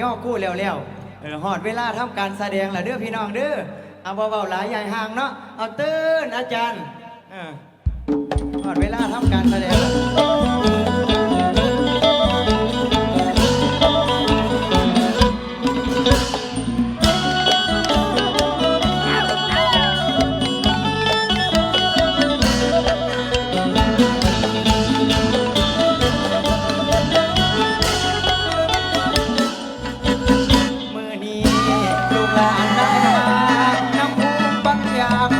ย่อกู้เร็วๆเออหอดเวลาทำการแสดงแล้วเด้อพี่น้องเด้อเอาเบาๆหลายใหญ่ห่างเนาะเอาตื่นอาจารย์เออหอดเวลาทำการแสดง มิ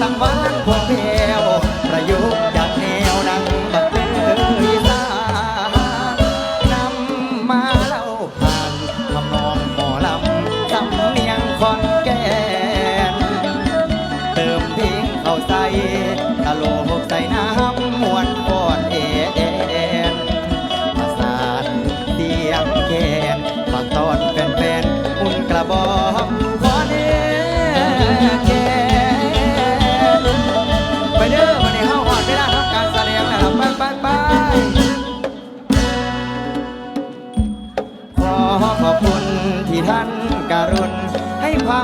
ทั้งวันพวกเพ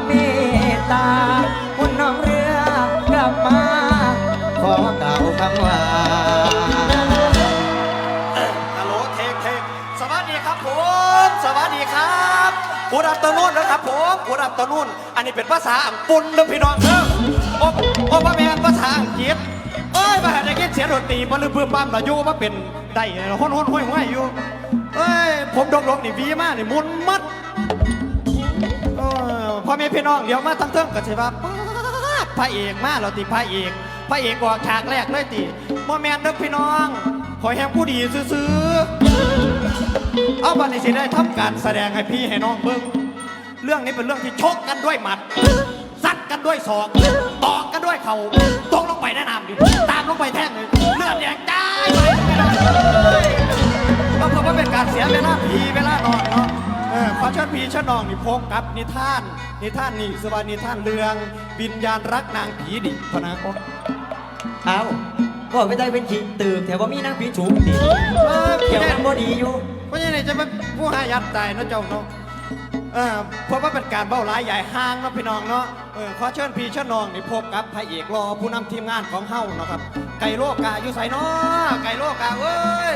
เมตตาคุณน้องเรือกลับมา ขอกล่าวคำว่าฮัลโหลเทคเทคสวัสดีครับผม สวัสดีครับพูดอับตะนุ่นนะครับผมพูดอับตะนุ่น อันนี้เป็นภาษาอังปุ่นนะพี่น้องเด้อโอ้โอ้พ่อแม่นภาษาอังกฤษเอ้ยมาได้ยินเสียงดนตรีมาลืมเพื่อปั้มเราอยู่มาเป็นได้ห้นห้นห้อยห้อยอยู่เอ้ยผมดกดกนี่วีมากนี่มุนมัด อพ่อแม่พี่น้องเดี๋ยวมาทั้งเทิงก็ใช่ว่าป๊าดพระเอกมาเราติพระเอก พระเอกออกฉากแรกเลยติพ่อแมนเด้อพี่น้องขอแฮมผู้ดีซื้อๆเอาบันนี้สิได้ทำการแสดงให้พี่ให้น้องเบิ่งเรื่องนี้เป็นเรื่องที่ชกกันด้วยหมัดซัดกันด้วยศอกตอกกันด้วยเข่าตกลงไปแนะนำดิตามลงไปแท่งเลยเลือดแดงจ้ายไปไม่ได้เลยก็เพราะว่าเป็นการเสียเวลาพีเวลานอนเนาะ ออขอเชิญพี่เชิญน้องนี่พบกับนิทาน นิทานนี่สวานิทานเรื่องวิญญาณรักนางผีดิพะนาโอเอาก็ไปได้เป็นขีดตืบแถวว่ามีนางผีฉุกดิเออเกี่พี่ยวแน่กันบ่ดีอยู่เพราะยังไงจะเป็นผู้หายัดใจนะเจ้าเนาะเออเพราะว่าเป็นการเบ้าร้ายใหญ่ห้างเนาะพี่น้องเนาะเออขอเชิญพี่เชิญน้องนี่พบกับพระเอกรอผู้นำทีมงานของเฮาเนาะครับ ไก่โลกาอยู่ใส่เนาะไก่โลกาเว้ย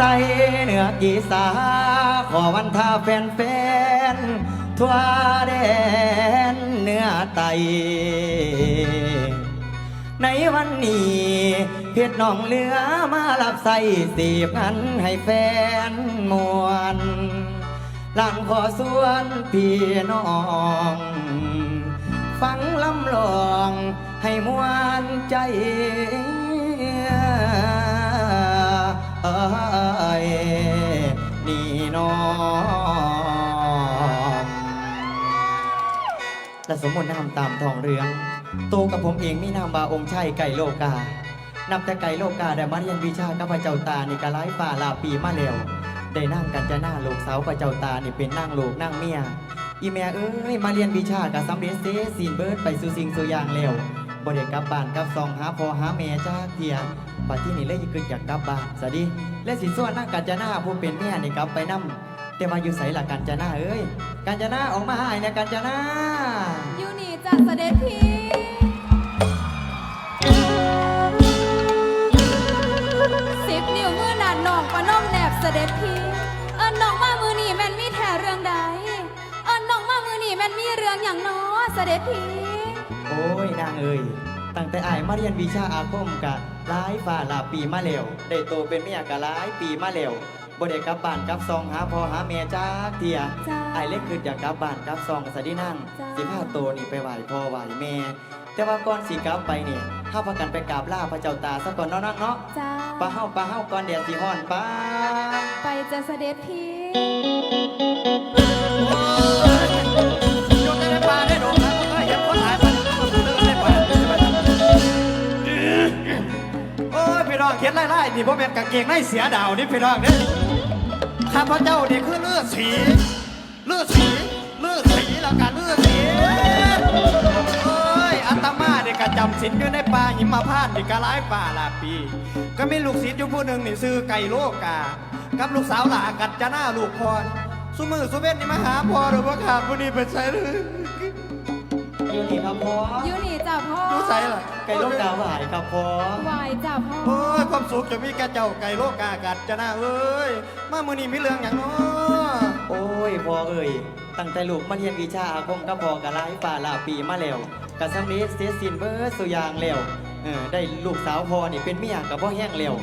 ใส่เหนือกีสา ขอวันท่าแฟนแฟนๆทั่วแดนเนื้อไต ในวันนี้เพชรน้องเหลือมารับใส่สีบงันให้แฟนมวนหลังขอส่วนพี่น้อง ฟังลำลองให้มวนใจ เอ้ยนี่น้องและสมมตินามตามทองเรืองโตกับผมเองมีนามบาองค์ชัยไก่โลกา นับแต่ไก่โลกาได้มาเรียนวิชากับพระเจ้าตานี่กะไล่ป่าลาปีมาแล้วได้นั่งกันจะหน้าลูกสาวพระเจ้าตานี่เป็นนั่งลูกนั่งเมียอีแม่เอ้ยมาเรียนวิชากับสำเร็จเซซีนเบิร์ดไปสู่สิ่งสู่อย่างแล้ว บ่ได้กลับบ้านกลับซองหาพ่อหาแม่จ้าเทียบัที่นี่เลยคืออยากกลับบ้านซะดิและสิส่วนนางกัญจนาผู้เป็นแม่นี่กลับไปนํแต่ว่าอยู่ไสล่ะกัญจนาเอ้ยกัญจนาออกมาหาไอ้เนี่ยกัญจนาอยู่นี่จ้ะเสด็จพี่สิบนิ้วมือหนาดหนองประนมแนบเสด็จพี่เอิญน้องมามือนี่แม่นมีแท้เรื่องใดเอิญน้องมามือนี่แม่นมีเรื่องอย่างน้อเสด็จพี่ ยนางเอ้ยตั้งแต่อายมาเรียนวิชาอาคมกะหลายฝ่าหลายปีมาแล้วได้โตเป็นเมียกะหลายปีมาแล้วบ่ได้กลับบ้านกลับซองหาพ่อหาแม่จ้าเทียจ้าไอ้เล็กคืออยากกลับบ้านกลับซองกับสะดินั่งจ้า สิพาโตนี่ไปไหว้พ่อไหว้แม่ แต่ว่าก่อนสิกลับไปเนี่ยเฮาพากันไปกราบลาพระเจ้าตาซะก่อนเนาะนักเนาะจ้าปะเฮาปะเฮาก่อนแดดสิฮ้อนป้า ไปจะเสด็จพี่โยนได้ปลาได้ดงน อ้องเขียนไล่ๆนี่พ่แม่นกางเกงในเสียดาวนี่พี่น้องเนี่ยข้าพเจ้านี่คือเลือดสีเลือดสีเลือดสีแล้วกันเลือดสีเอ้ยอัตมาเด็กกะจำศีลอยู่ในป่าหิมพานต์นี่กะหลายป่าหลายปี ก็มีลูกศิษย์อยู่ผู้หนึ่งนี่ซื้อไก่โลกา กับลูกสาวหลากัดจะหน้าลูกพรสุมือสุเวนนี่มาหาพ่อหรือว่าขาดผู้นี้เป็นไสหรื ออยู่นี่ครับพ่ออยู่นี่จ้าพ่อดูไสล่ะไก่ลูกดาวไหวครับพ่อไหวจ้าพ่อโอ้ยความสุขจะมีแก่เจ้าไก่โลกากัดจะหน้าเอ้ยมามือนี้มีเรื่องอย่างน้อโอ้ยพ่อเอ้ยตั้งแต่ลูกมาเรียนวิชาอาคมกับพ่อกะหลายฝ่าหลายปีมาแล้วกะสำเร็จเสียสินเบิดสุอยางแล้วเออได้ลูกสาวพ่อนี่เป็นเมียกับพ่อแห้งแล้ว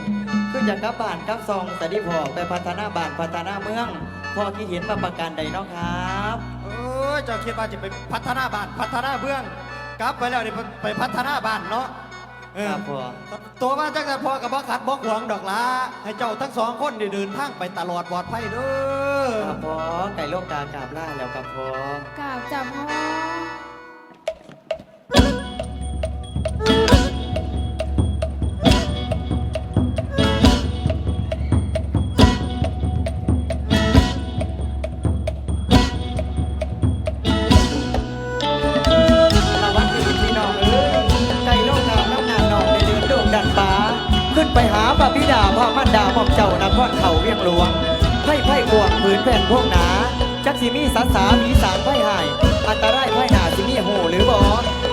คืออยากกลับบ้านกลับซองแต่ที่พ่อไปพัฒนาบ้านพัฒนาเมืองพ่อคิดเห็นมาประการใดเนาะครับโอ้ย เจ้าคิดว่าจะไปพัฒนาบ้านพัฒนาเบื้องกลับไปแล้วนี่ไปพัฒนาบ้านเนาะเออครับพ่อ ตัวมาจักแต่พอกับบ่ขัดบ่หวงดอกละให้เจ้าทั้งสองคนได้เดินทางไปตลอดปลอดภัยเด้อ ครับพ่อไก่โลกกากราบล่าแล้วครับพ่อกราบจ้าพ่อ ไปหาพระบิดาพระมารดาหม่อเจ้านครเขาเวียงหลวงไพ่ไพ่กวงผืนแผ่นพวกหนา จักสิมีสาสามีสารไพ่หาย อันตรายไพ่หนาสิมีโหหรือบอ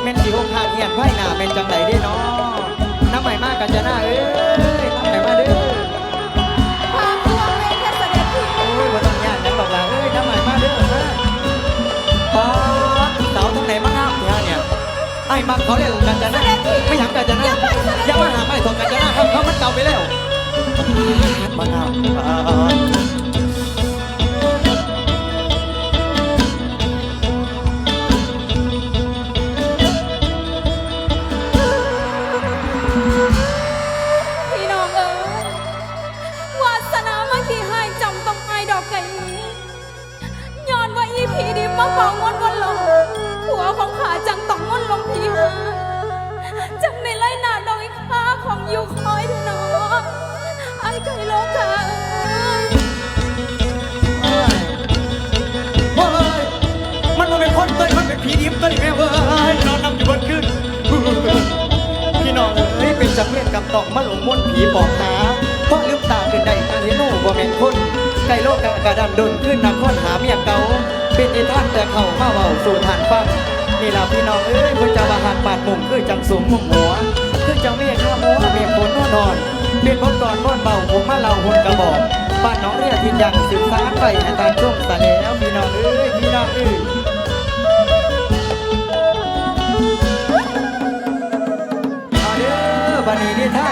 แม่นสิหกหาเหียนไพ่หนาแม่นจังไดได้น้อน้ำใหม่มากกันจะหน้าเอ้ยน้ำใหม่มาเด้อความพวงเวทเสด็จพี่โอ้ยว่าต้องยากนักบอกลาเอ้ยน้ำใหม่มาเด้อมาป๊าสาวทั้งไหนมางามแท้เนี่ยไอ้มักเขาเรียกกันจะหน้าไม่อยากกันจะหน้า แล้วมางามป๊าพี่น้องเอ๋ยวาสนามาขี่ให้จำต้องไอดอกไก่ย้อนว่าอีผีดิมาของวนวนลงหัวของข้าจังต้องวนลงผีหาจังในไล่หนาดอยค้าของอยู่คอยเถอะน้อง ไอ้ไก่โลกาเอ้ยเฮ้ยมันมันเป็นคนเต้ยมันเป็นผีดิบเต้ยแม่เว้ยนอนนำอยู่บนขึ้นพี่น้องเอ้ยเป็นจังเวียนกับตอกมาหลงมนต์ผีปอกหาเพราะลืมตาขึ้นได้ตาเห็นหนูบ่แม่นคนไก่โลกกะกระดันดนขึ้นนักคนหาเมียเก่าเป็นอีท่านแต่เข้ามาเว้าสู่ทานฟังนี่ล่ะพี่น้องเอ้ยเพิ่นจะมาหักปาดมุมคือจังสูงมุมหัว คือจังเวียนข้ามัวเมียฝนนอนนอนเป็นบทกรนอนเบาผมมาเล่าหุ่นกระบอกบ้านน้องเรียทินยังสืบสาไปในตาช่วงตะแล้วพี่น้องเอ้ยพี่น้องเอ้ยเอาเด้อบันนี้นี่ท่า